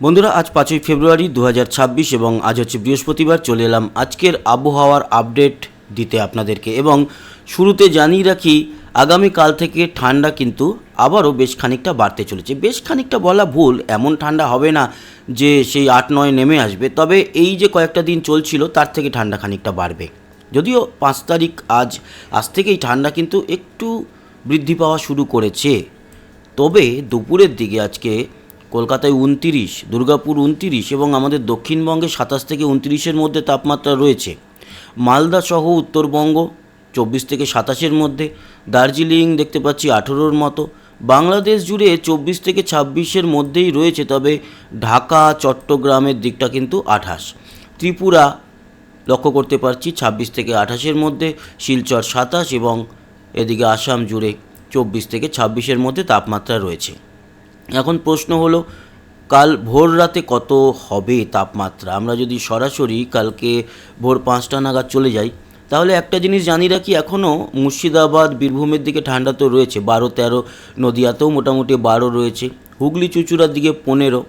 বন্ধুরা, আজ পাঁচই ফেব্রুয়ারি দু হাজার ছাব্বিশ এবং আজ হচ্ছে বৃহস্পতিবার, চলে এলাম আজকের আবহাওয়ার আপডেট দিতে আপনাদেরকে এবং শুরুতে জানিয়ে রাখি, আগামীকাল থেকে ঠান্ডা কিন্তু আবারও বেশ খানিকটা বাড়তে চলেছে। বেশ খানিকটা বলা ভুল, এমন ঠান্ডা হবে না যে সেই আট নয় নেমে আসবে, তবে এই যে কয়েকটা দিন চলছিল, তার থেকে ঠান্ডা খানিকটা বাড়বে। যদিও পাঁচ তারিখ আজ আজ থেকেই ঠান্ডা কিন্তু একটু বৃদ্ধি পাওয়া শুরু করেছে। তবে দুপুরের দিকে আজকে কলকাতায় উনতিরিশ, দুর্গাপুর উনতিরিশ এবং আমাদের দক্ষিণবঙ্গে সাতাশ থেকে উনতিরিশের মধ্যে তাপমাত্রা রয়েছে। মালদা সহ উত্তরবঙ্গ চব্বিশ থেকে সাতাশের মধ্যে, দার্জিলিং দেখতে পাচ্ছি আঠেরোর মতো, বাংলাদেশ জুড়ে চব্বিশ থেকে ছাব্বিশের মধ্যেই রয়েছে, তবে ঢাকা, চট্টগ্রামের দিকটা কিন্তু আঠাশ। ত্রিপুরা লক্ষ্য করতে পারছি ছাব্বিশ থেকে আঠাশের মধ্যে, শিলচর সাতাশ এবং এদিকে আসাম জুড়ে চব্বিশ থেকে ছাব্বিশের মধ্যে তাপমাত্রা রয়েছে। এখন প্রশ্ন হলো, কাল ভোর রাতে কত হবে তাপমাত্রা? আমরা যদি সরাসরি কালকে ভোর পাঁচটা নাগাদ চলে যাই, তাহলে একটা জিনিস জানি রাখি এখনও মুর্শিদাবাদ, বীরভূমের দিকে ঠান্ডা তো রয়েছে, বারো, তেরো, নদিয়াতেও মোটামুটি বারো রয়েছে, হুগলি, চুচুড়ার দিকে পনেরো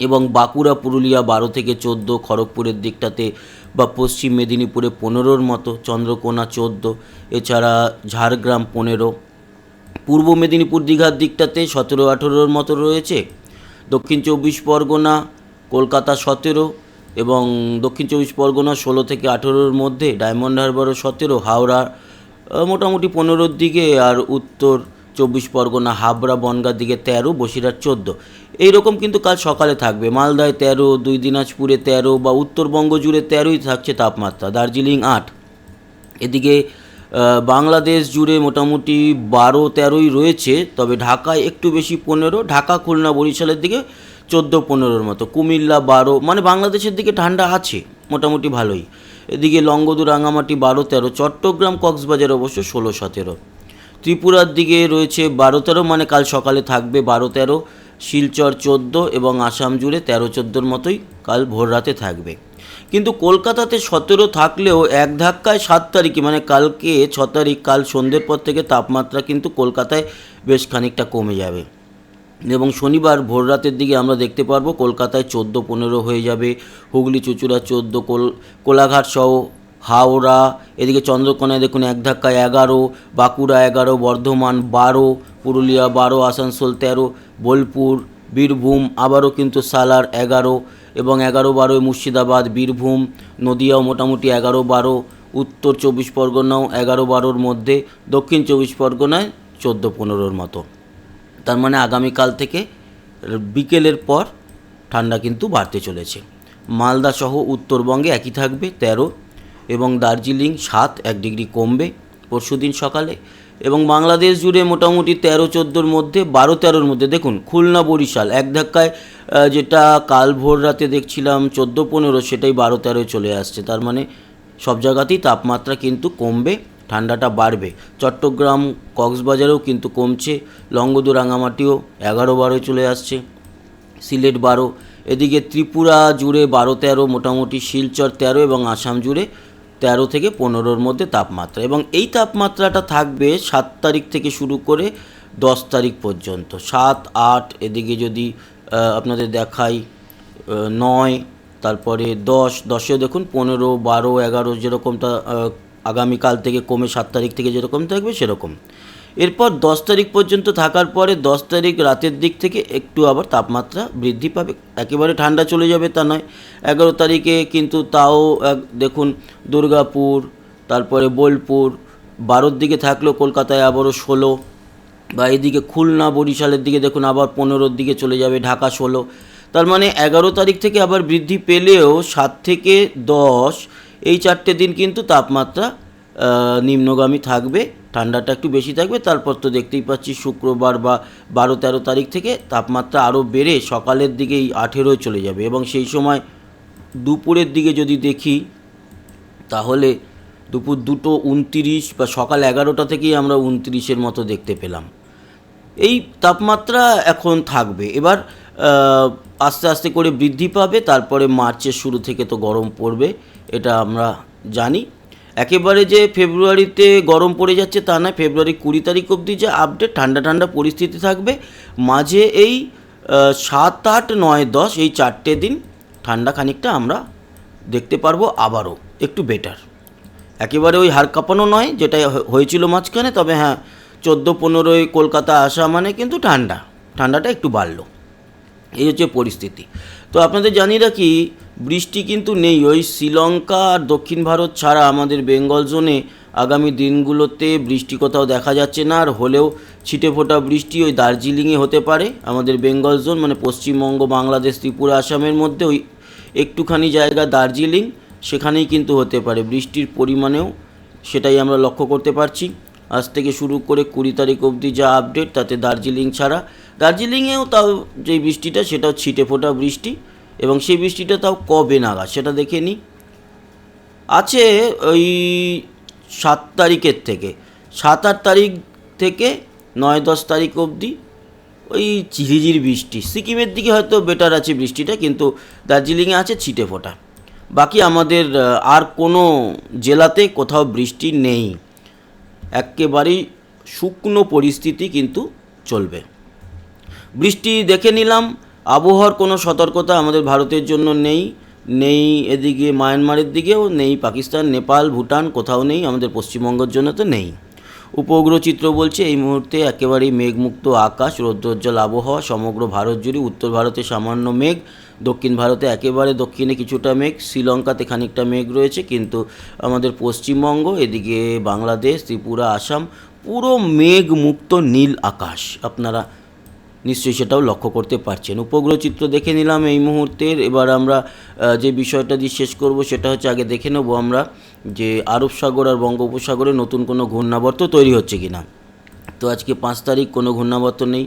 এবং বাঁকুড়া, পুরুলিয়া বারো থেকে চোদ্দ, খড়গপুরের দিকটাতে বা পশ্চিম মেদিনীপুরে পনেরোর মতো, চন্দ্রকোনা চোদ্দ, এছাড়া ঝাড়গ্রাম পনেরো পূর্ব মেদিনীপুর দীঘার দিকটাতে সতেরো আঠেরোর মতো রয়েছে। দক্ষিণ চব্বিশ পরগনা, কলকাতা সতেরো এবং দক্ষিণ চব্বিশ পরগনা ষোলো থেকে আঠেরোর মধ্যে, ডায়মন্ড হারবারও সতেরো, হাওড়া মোটামুটি পনেরোর দিকে আর উত্তর চব্বিশ পরগনা, হাবড়া বনগার দিকে তেরো, বসিরহাট চোদ্দ। এইরকম কিন্তু কাল সকালে থাকবে। মালদায় তেরো, দুই দিনাজপুরে তেরো বা উত্তরবঙ্গ জুড়ে তেরোই থাকছে তাপমাত্রা। দার্জিলিং আট। এদিকে বাংলাদেশ জুড়ে মোটামুটি বারো, তেরোই রয়েছে, তবে ঢাকায় একটু বেশি পনেরো, ঢাকা, খুলনা, বরিশালের দিকে চোদ্দ, পনেরোর মতো, কুমিল্লা বারো মানে বাংলাদেশের দিকে ঠান্ডা আছে, মোটামুটি ভালোই। এদিকে লঙ্গদু রাঙামাটি বারো, তেরো, চট্টগ্রাম, কক্সবাজার অবশ্য ষোলো, সতেরো। ত্রিপুরার দিকে রয়েছে বারো, তেরো মানে কাল সকালে থাকবে বারো, তেরো। শিলচর চোদ্দ এবং আসাম জুড়ে তেরো চোদ্দোর মতোই কাল ভোর রাতে থাকবে। কিন্তু কলকাতাতে সতেরো থাকলেও এক ধাক্কায় সাত তারিখে মানে কালকে ছ তারিখ, কাল সন্ধ্যের পর থেকে তাপমাত্রা কিন্তু কলকাতায় বেশ খানিকটা কমে যাবে। এবং শনিবার ভোর রাতের দিকে আমরা দেখতে পারব কলকাতায় চোদ্দ পনেরো হয়ে যাবে, হুগলি, চুচুড়া চোদ্দ, কোল, কোলাঘাট সহ হাওড়া, এদিকে চন্দ্রকোনায় দেখুন এক ধাক্কায় এগারো, বাঁকুড়া এগারো, বর্ধমান বারো, পুরুলিয়া বারো, আসানসোল তেরো বোলপুর, বীরভূম, আবারও কিন্তু সালার এগারো এবং এগারো বারোয় মুর্শিদাবাদ, বীরভূম, নদিয়াও মোটামুটি এগারো বারো, উত্তর চব্বিশ পরগনাও এগারো বারোর মধ্যে, দক্ষিণ চব্বিশ পরগনায় চোদ্দ পনেরোর মতো। তার মানে আগামীকাল থেকে বিকেলের পর ঠান্ডা কিন্তু বাড়তে চলেছে। মালদা সহ উত্তরবঙ্গে একই থাকবে তেরো এবং দার্জিলিং সাত এক ডিগ্রি কমবে। পরশুদিন সকালে এবং বাংলাদেশ জুড়ে মোটামুটি তেরো চোদ্দোর মধ্যে, বারো তেরোর মধ্যে। দেখুন, খুলনা বরিশাল, এক ধাক্কায় যেটা কাল ভোর রাতে দেখছিলাম, চোদ্দ পনেরো, সেটাই বারো তেরোয় চলে আসছে। তার মানে সব জায়গাতেই তাপমাত্রা কিন্তু কমবে, ঠান্ডাটা বাড়বে। চট্টগ্রাম, কক্সবাজারেও কিন্তু কমছে লঙ্গদু রাঙামাটিও এগারো বারোয় চলে আসছে, সিলেট বারো। এদিকে ত্রিপুরা জুড়ে বারো তেরো, মোটামুটি শিলচর তেরো এবং আসাম জুড়ে তেরো থেকে পনেরোর মধ্যে তাপমাত্রা এবং এই তাপমাত্রাটা থাকবে সাত তারিখ থেকে শুরু করে দশ তারিখ পর্যন্ত। সাত, আট, এদিকে যদি আপনাদের দেখাই নয়, তারপরে দশ, দশেও দেখুন পনেরো, বারো, এগারো যেরকমটা আগামীকাল থেকে কমে সাত তারিখ থেকে যেরকম থাকবে সেরকম। এরপর দশ তারিখ পর্যন্ত থাকার পরে দশ তারিখ রাতের দিক থেকে একটু আবার তাপমাত্রা বৃদ্ধি পাবে। একেবারে ঠান্ডা চলে যাবে তা নয়। এগারো তারিখে কিন্তু তাও দেখুন, দুর্গাপুর, তারপরে বোলপুর, বারোর দিকে থাকলেও কলকাতায় আবারও ষোলো। বা এদিকে খুলনা, বরিশালের দিকে দেখুন আবার পনেরোর দিকে চলে যাবে ঢাকা ষোলো। তার মানে এগারো তারিখ থেকে আবার বৃদ্ধি পেলেও সাত থেকে দশ, এই চারটে দিন কিন্তু তাপমাত্রা নিম্নগামী থাকবে। ঠান্ডাটা একটু বেশি থাকবে, তারপর তো দেখতেই পাচ্ছি শুক্রবার বা বারো তেরো তারিখ থেকে তাপমাত্রা আরও বেড়ে সকালের দিকেই আঠেরোয় চলে যাবে এবং সেই সময় দুপুরের দিকে যদি দেখি, তাহলে দুপুর দুটো উনতিরিশ বা সকাল এগারোটা থেকেই আমরা উনতিরিশের মতো দেখতে পেলাম। এই তাপমাত্রা এখন থাকবে। এবার আস্তে আস্তে করে বৃদ্ধি পাবে, তারপরে মার্চের শুরু থেকে তো গরম পড়বে, এটা আমরা জানি। একেবারে যে ফেব্রুয়ারিতে গরম পড়ে যাচ্ছে তা নয়, ফেব্রুয়ারি কুড়ি তারিখ অবধি যে আপডেট ঠান্ডা ঠান্ডা পরিস্থিতি থাকবে। মাঝে এই সাত আট নয় দশ, এই চারটে দিন ঠান্ডা খানিকটা আমরা দেখতে পারব আবারও, একটু বেটার একেবারে ওই হাড় কাঁপানো নয়, যেটা হয়েছিল মাঝখানে, তবে হ্যাঁ চোদ্দ পনেরোই কলকাতা আসা মানে কিন্তু ঠান্ডা, ঠান্ডাটা একটু বাড়লো। এই হচ্ছে পরিস্থিতি। তো আপনাদের জানিয়ে রাখি বৃষ্টি কিন্তু নেই। ওই শ্রীলঙ্কা আর দক্ষিণ ভারত ছাড়া আমাদের বেঙ্গল জোনে আগামী দিনগুলোতে বৃষ্টি কোথাও দেখা যাচ্ছে না। আর হলেও ছিটে ফোটা বৃষ্টি ওই দার্জিলিংয়ে হতে পারে। আমাদের বেঙ্গল জোন মানে পশ্চিমবঙ্গ, বাংলাদেশ, ত্রিপুরা, আসামের মধ্যে ওই একটুখানি জায়গা দার্জিলিং, সেখানেই কিন্তু হতে পারে। বৃষ্টির পরিমাণেও সেটাই আমরা লক্ষ্য করতে পারছি। আজ থেকে শুরু করে কুড়ি তারিখ অবধি যা আপডেট, তাতে দার্জিলিং ছাড়া। দার্জিলিংয়েও তাও যে বৃষ্টিটা, সেটাও ছিটে ফোটা বৃষ্টি। এবং সেই বৃষ্টিটা তাও কবে নাগাদ সেটা দেখে নিই আছে ওই সাত তারিখের থেকে, সাত আট তারিখ থেকে নয় দশ তারিখ অবধি ওই ঝিরিঝিরি বৃষ্টি। সিকিমের দিকে হয়তো বেটার আছে বৃষ্টিটা, কিন্তু দার্জিলিংয়ে আছে ছিটে ফোটা। বাকি আমাদের আর কোনো জেলাতে কোথাও বৃষ্টি নেই। একেবারেই শুকনো পরিস্থিতি কিন্তু চলবে। বৃষ্টি দেখে নিলাম আবহাওয়ার কোনো সতর্কতা আমাদের ভারতের জন্য নেই। নেই এদিকে মায়ানমারের দিকেও, নেই পাকিস্তান, নেপাল, ভুটান কোথাও নেই, আমাদের পশ্চিমবঙ্গের জন্য তো নেই। উপগ্রহ চিত্র বলছে, এই মুহূর্তে একেবারেই মেঘমুক্ত আকাশ, রৌদ্রোজ্জ্বল আবহাওয়া, সমগ্র ভারত জুড়ে উত্তর ভারতে সামান্য মেঘ, দক্ষিণ ভারতে একেবারে দক্ষিণে কিছুটা মেঘ, শ্রীলঙ্কাতে খানিকটা মেঘ রয়েছে, কিন্তু আমাদের পশ্চিমবঙ্গ, এদিকে বাংলাদেশ, ত্রিপুরা, আসাম, পুরো মেঘমুক্ত নীল আকাশ। আপনারা নিশ্চয়ই সেটাও লক্ষ্য করতে পারছেন। উপগ্রহ চিত্র দেখে নিলাম এই মুহূর্তের। এবার আমরা যে বিষয়টা দিয়ে শেষ করব সেটা হচ্ছে আগে দেখে নেব আমরা যে আরব সাগর আর বঙ্গোপসাগরে নতুন কোনো ঘূর্ণাবর্ত তৈরি হচ্ছে কি না তো আজকে পাঁচ তারিখ, কোনো ঘূর্ণাবর্ত নেই।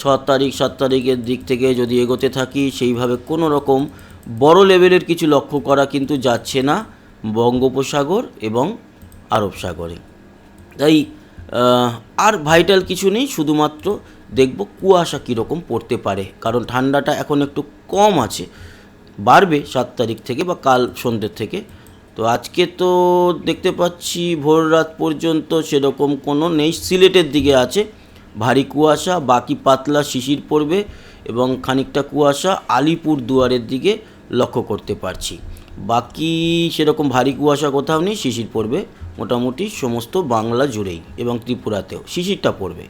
ছ তারিখ, সাত তারিখের দিক থেকে যদি এগোতে থাকি, সেইভাবে কোনো রকম বড় লেভেলের কিছু লক্ষ্য করা কিন্তু যাচ্ছে না বঙ্গোপসাগর এবং আরব সাগরে। তাই আর ভাইটাল কিছু নেই, শুধুমাত্র দেখব কুয়াশা কীরকম পড়তে পারে, কারণ ঠান্ডাটা এখন একটু কম আছে। বাড়বে সাত তারিখ থেকে বা কাল সন্ধ্যের থেকে। তো আজকে তো দেখতে পাচ্ছি ভোর রাত পর্যন্ত সেরকম কোনো নেই, সিলেটের দিকে আছে। ভারী কুয়াশা, বাকি পাতলা শিশির পড়বে এবং খানিকটা কুয়াশা আলিপুর দুয়ারের দিকে লক্ষ্য করতে পারছি। বাকি সেরকম ভারী কুয়াশা কোথাও নেই, শিশির পড়বে। মোটামুটি সমস্ত বাংলা জুড়েই এবং ত্রিপুরাতেও শিশিরটা পড়বে।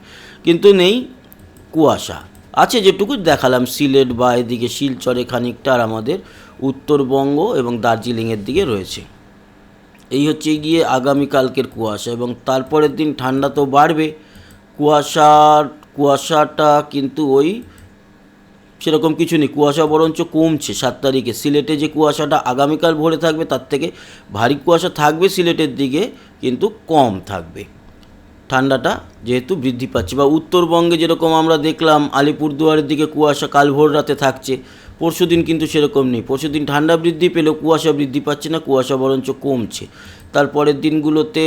কিন্তু নেই কুয়াশা। আছে যেটুকু, দেখালাম সিলেট বা এদিকে শিলচরে খানিকটা আর আমাদের উত্তরবঙ্গ এবং দার্জিলিংয়ের দিকে রয়েছে। এই হচ্ছে গিয়ে আগামীকালকের কুয়াশা এবং তারপরের দিন ঠান্ডা তো বাড়বে। কুয়াশার, কুয়াশাটা কিন্তু ওই সেরকম কিছু নেই। কুয়াশা বরঞ্চ কমছে সাত তারিখে। সিলেটে যে কুয়াশাটা আগামীকাল ভোরে থাকবে, তার থেকে ভারী কুয়াশা থাকবে সিলেটের দিকে, কিন্তু কম থাকবে। ঠান্ডাটা যেহেতু বৃদ্ধি পাচ্ছে। বা উত্তরবঙ্গে যেরকম আমরা দেখলাম, আলিপুরদুয়ারের দিকে কুয়াশা কাল ভোর রাতে থাকছে পরশুদিন কিন্তু সেরকম নেই। পরশুদিন ঠান্ডা বৃদ্ধি পেলেও কুয়াশা বৃদ্ধি পাচ্ছে না, কুয়াশা বরঞ্চ কমছে। তারপরের দিনগুলোতে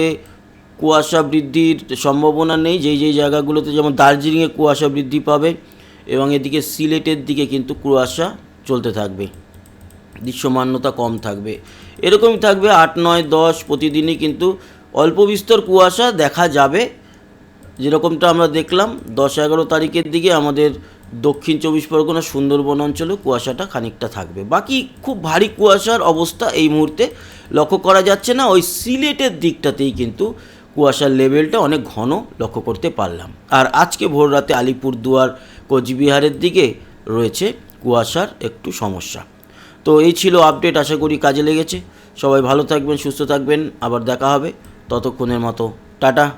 কুয়াশা বৃদ্ধির সম্ভাবনা নেই, যেই যেই জায়গাগুলোতে যেমন দার্জিলিংয়ে কুয়াশা বৃদ্ধি পাবে এবং এদিকে সিলেটের দিকে কিন্তু কুয়াশা চলতে থাকবে দৃশ্যমান্যতা কম থাকবে। এরকমই থাকবে আট, নয়, দশ প্রতিদিনই কিন্তু অল্প বিস্তর কুয়াশা দেখা যাবে। যেরকমটা আমরা দেখলাম, দশ এগারো তারিখের দিকে আমাদের দক্ষিণ চব্বিশ পরগনা সুন্দরবন অঞ্চলেও কুয়াশাটা খানিকটা থাকবে। বাকি খুব ভারী কুয়াশার অবস্থা এই মুহূর্তে লক্ষ্য করা যাচ্ছে না। ওই সিলেটের দিকটাতেই কিন্তু কুয়াশার লেভেলটা অনেক ঘন লক্ষ্য করতে পারলাম। আর আজকে ভোর রাতে আলিপুরদুয়ার, কোচবিহারের দিকে রয়েছে কুয়াশার একটু সমস্যা। তো এই ছিল আপডেট, আশা করি কাজে লেগেছে। সবাই ভালো থাকবেন, সুস্থ থাকবেন। আবার দেখা হবে। ততক্ষণের মতো। টাটা।